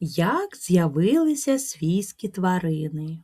Як з'явилися свійські тварини?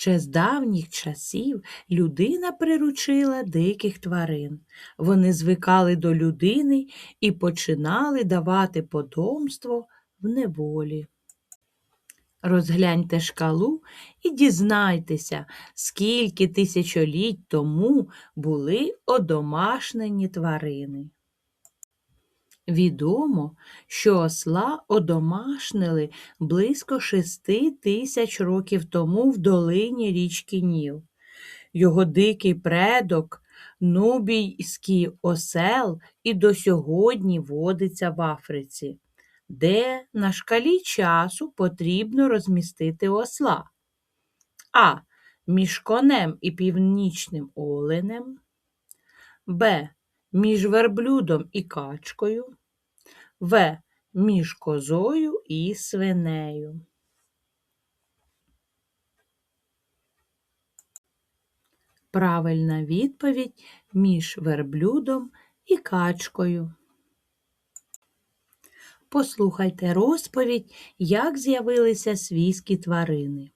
Ще з давніх часів людина приручила диких тварин. Вони звикали до людини і починали давати потомство в неволі. Розгляньте шкалу і дізнайтеся, скільки тисячоліть тому були одомашнені тварини. Відомо, що осла одомашнили близько шести тисяч років тому в долині річки Ніл. Його дикий предок, нубійський осел, і до сьогодні водиться в Африці, де на шкалі часу потрібно розмістити осла. А. Між конем і північним оленем, Б. Між верблюдом і качкою, В. Між козою і свинею. Правильна відповідь між верблюдом і качкою. Послухайте розповідь, як з'явилися свійські тварини.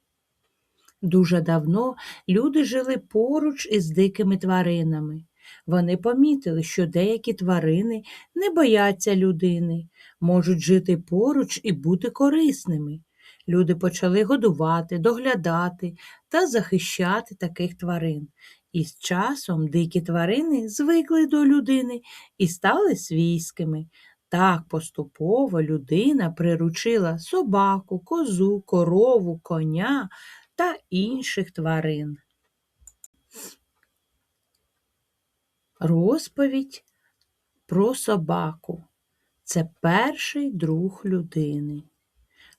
Дуже давно люди жили поруч із дикими тваринами. Вони помітили, що деякі тварини не бояться людини, можуть жити поруч і бути корисними. Люди почали годувати, доглядати та захищати таких тварин. І з часом дикі тварини звикли до людини і стали свійськими. Так поступово людина приручила собаку, козу, корову, коня та інших тварин. Розповідь про собаку це перший друг людини.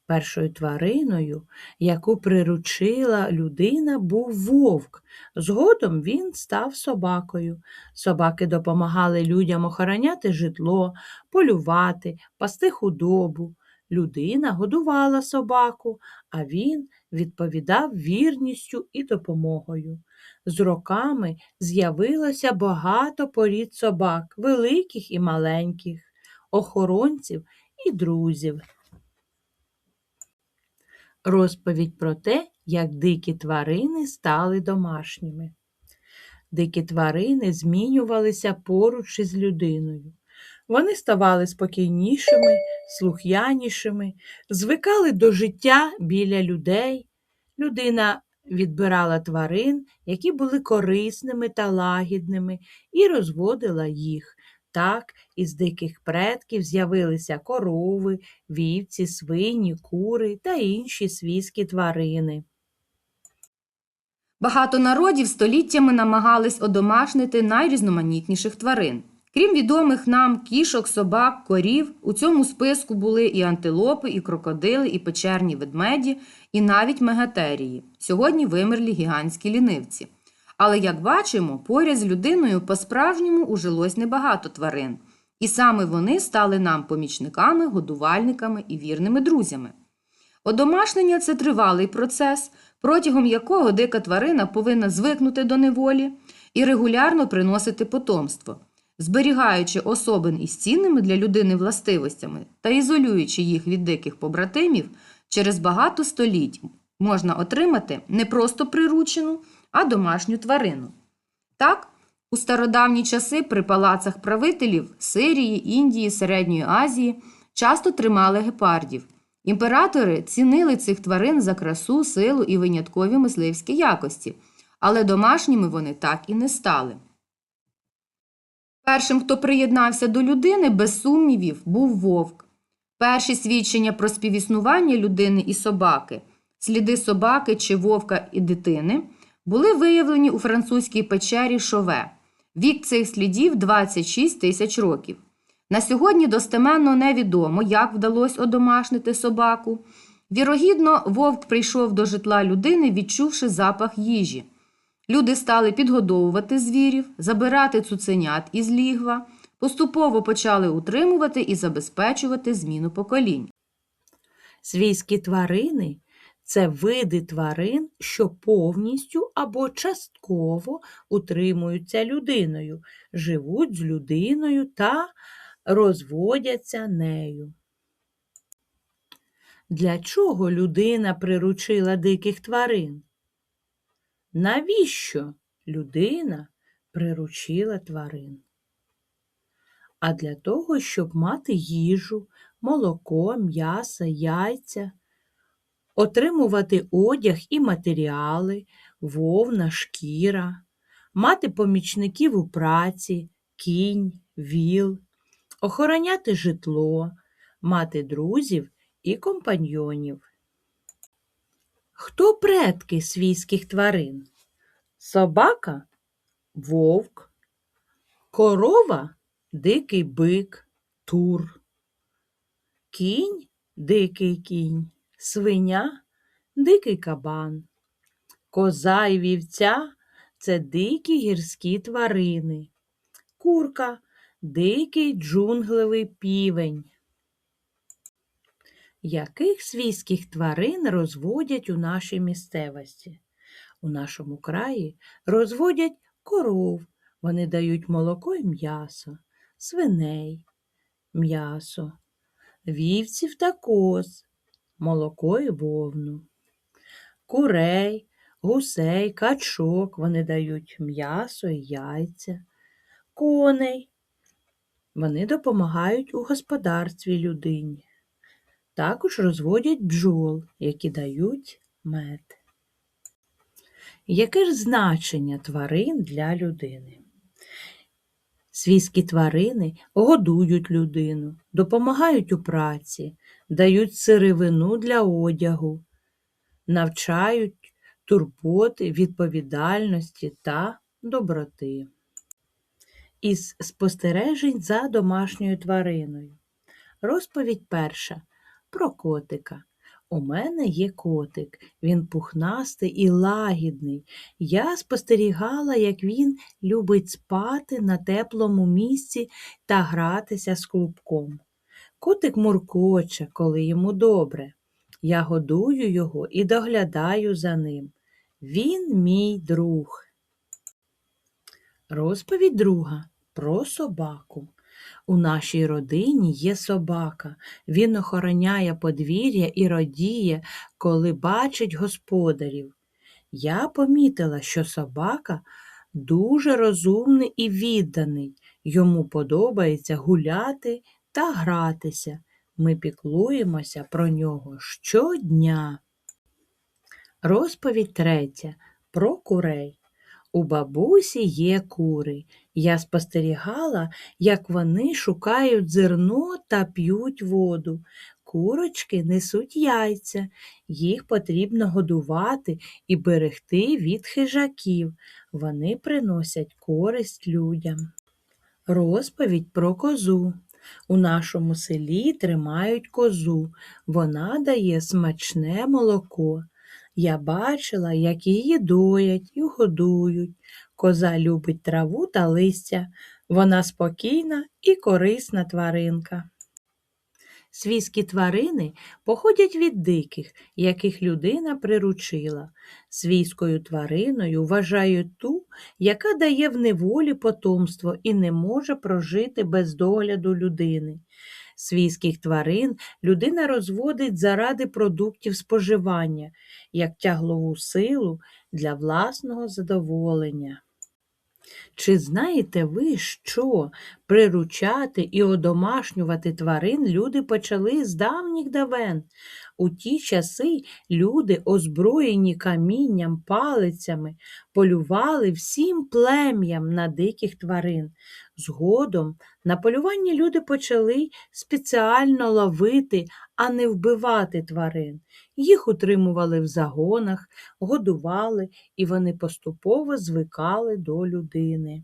Першою твариною, яку приручила людина, був вовк. Згодом він став собакою. Собаки допомагали людям охороняти житло, полювати, пасти худобу. Людина годувала собаку, а він відповідав вірністю і допомогою. З роками з'явилося багато порід собак, великих і маленьких, охоронців і друзів. Розповідь про те, як дикі тварини стали домашніми. Дикі тварини змінювалися поруч із людиною. Вони ставали спокійнішими, слух'янішими, звикали до життя біля людей. Людина відбирала тварин, які були корисними та лагідними, і розводила їх. Так, із диких предків з'явилися корови, вівці, свині, кури та інші свійські тварини. Багато народів століттями намагались одомашнити найрізноманітніших тварин. Крім відомих нам кішок, собак, корів, у цьому списку були і антилопи, і крокодили, і печерні ведмеді, і навіть мегатерії. Сьогодні вимерлі гігантські лінивці. Але, як бачимо, поряд з людиною по-справжньому ужилось небагато тварин. І саме вони стали нам помічниками, годувальниками і вірними друзями. Одомашнення це тривалий процес, протягом якого дика тварина повинна звикнути до неволі і регулярно приносити потомство, зберігаючи особин із цінними для людини властивостями та ізолюючи їх від диких побратимів, через багато століть можна отримати не просто приручену, а домашню тварину. Так, у стародавні часи при палацах правителів Сирії, Індії, Середньої Азії часто тримали гепардів. Імператори цінили цих тварин за красу, силу і виняткові мисливські якості, але домашніми вони так і не стали. Першим, хто приєднався до людини, без сумнівів, був вовк. Перші свідчення про співіснування людини і собаки, сліди собаки чи вовка і дитини, були виявлені у французькій печері Шове. Вік цих слідів 26 тисяч років. На сьогодні достеменно невідомо, як вдалося одомашнити собаку. Вірогідно, вовк прийшов до житла людини, відчувши запах їжі. Люди стали підгодовувати звірів, забирати цуценят із лігва, поступово почали утримувати і забезпечувати зміну поколінь. Свійські тварини це види тварин, що повністю або частково утримуються людиною, живуть з людиною та розводяться нею. Для чого людина приручила диких тварин? Навіщо людина приручила тварин? А для того, щоб мати їжу, молоко, м'ясо, яйця, отримувати одяг і матеріали, вовна, шкіра, мати помічників у праці, кінь, віл, охороняти житло, мати друзів і компаньйонів. Хто предки свійських тварин? Собака вовк, корова дикий бик, тур, кінь дикий кінь, свиня дикий кабан, коза і вівця це дикі гірські тварини, курка дикий джунглевий півень. Яких свійських тварин розводять у нашій місцевості? У нашому краї розводять коров, вони дають молоко і м'ясо, свиней, м'ясо, вівців та коз, молоко і вовну, курей, гусей, качок, вони дають м'ясо і яйця, коней. Вони допомагають у господарстві людині. Також розводять бджол, які дають мед. Яке ж значення тварин для людини? Свійські тварини годують людину, допомагають у праці, дають сировину для одягу, навчають турботи, відповідальності та доброти. Із спостережень за домашньою твариною. Розповідь перша про котика. У мене є котик, він пухнастий і лагідний. Я спостерігала, як він любить спати на теплому місці та гратися з клубком. Котик муркоче, коли йому добре. Я годую його і доглядаю за ним. Він мій друг. Розповідь друга про собаку. У нашій родині є собака. Він охороняє подвір'я і радіє, коли бачить господарів. Я помітила, що собака дуже розумний і відданий. Йому подобається гуляти та гратися. Ми піклуємося про нього щодня. Розповідь третя про курей. У бабусі є кури. Я спостерігала, як вони шукають зерно та п'ють воду. Курочки несуть яйця, їх потрібно годувати і берегти від хижаків. Вони приносять користь людям. Розповідь про козу. У нашому селі тримають козу. Вона дає смачне молоко. Я бачила, як її доять і годують. Коза любить траву та листя. Вона спокійна і корисна тваринка. Свійські тварини походять від диких, яких людина приручила. Свійською твариною вважають ту, яка дає в неволі потомство і не може прожити без догляду людини. Свійських тварин людина розводить заради продуктів споживання, як тяглову силу для власного задоволення. Чи знаєте ви, що приручати і одомашнювати тварин люди почали з давніх давен? У ті часи люди, озброєні камінням, палицями, полювали всім плем'ям на диких тварин. Згодом на полюванні люди почали спеціально ловити, а не вбивати тварин. Їх утримували в загонах, годували, і вони поступово звикали до людини.